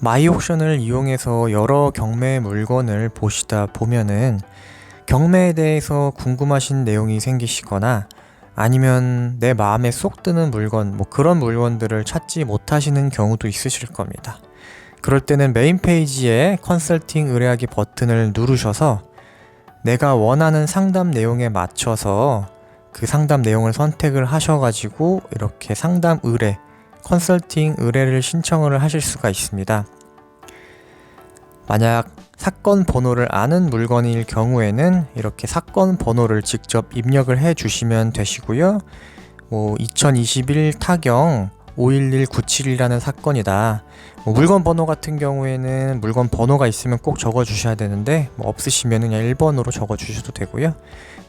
마이옥션을 이용해서 여러 경매 물건을 보시다 보면은 경매에 대해서 궁금하신 내용이 생기시거나 아니면 내 마음에 쏙 드는 물건, 뭐 그런 물건들을 찾지 못하시는 경우도 있으실 겁니다. 그럴 때는 메인 페이지에 컨설팅 의뢰하기 버튼을 누르셔서 내가 원하는 상담 내용에 맞춰서 그 상담 내용을 선택을 하셔가지고 이렇게 상담 의뢰, 컨설팅 의뢰를 신청을 하실 수가 있습니다. 만약 사건 번호를 아는 물건일 경우에는 이렇게 사건 번호를 직접 입력을 해 주시면 되시고요. 뭐 2021 타경 511971이라는 사건이다. 뭐 물건 번호 같은 경우에는 물건 번호가 있으면 꼭 적어 주셔야 되는데 뭐 없으시면 그냥 1번으로 적어 주셔도 되고요.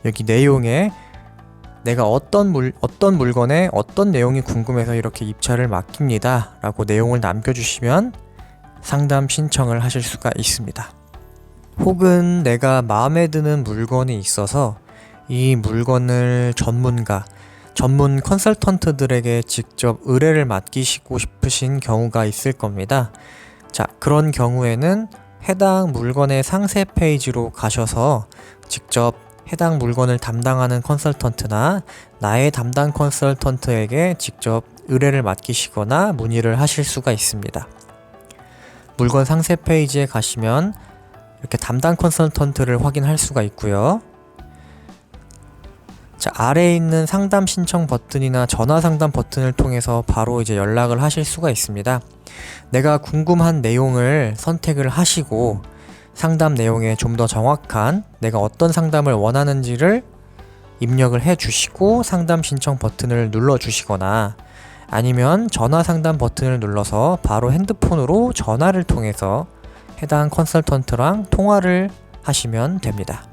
여기 내용에 내가 어떤 물 어떤 물건에 어떤 내용이 궁금해서 이렇게 입찰을 맡깁니다라고 내용을 남겨 주시면 상담 신청을 하실 수가 있습니다. 혹은 내가 마음에 드는 물건이 있어서 이 물건을 전문가, 전문 컨설턴트들에게 직접 의뢰를 맡기시고 싶으신 경우가 있을 겁니다. 자, 그런 경우에는 해당 물건의 상세 페이지로 가셔서 직접 해당 물건을 담당하는 컨설턴트나 나의 담당 컨설턴트에게 직접 의뢰를 맡기시거나 문의를 하실 수가 있습니다. 물건 상세 페이지에 가시면 이렇게 담당 컨설턴트를 확인할 수가 있고요. 자, 아래에 있는 상담 신청 버튼이나 전화 상담 버튼을 통해서 바로 이제 연락을 하실 수가 있습니다. 내가 궁금한 내용을 선택을 하시고 상담 내용에 좀 더 정확한 내가 어떤 상담을 원하는지를 입력을 해 주시고 상담 신청 버튼을 눌러 주시거나 아니면 전화 상담 버튼을 눌러서 바로 핸드폰으로 전화를 통해서 해당 컨설턴트랑 통화를 하시면 됩니다.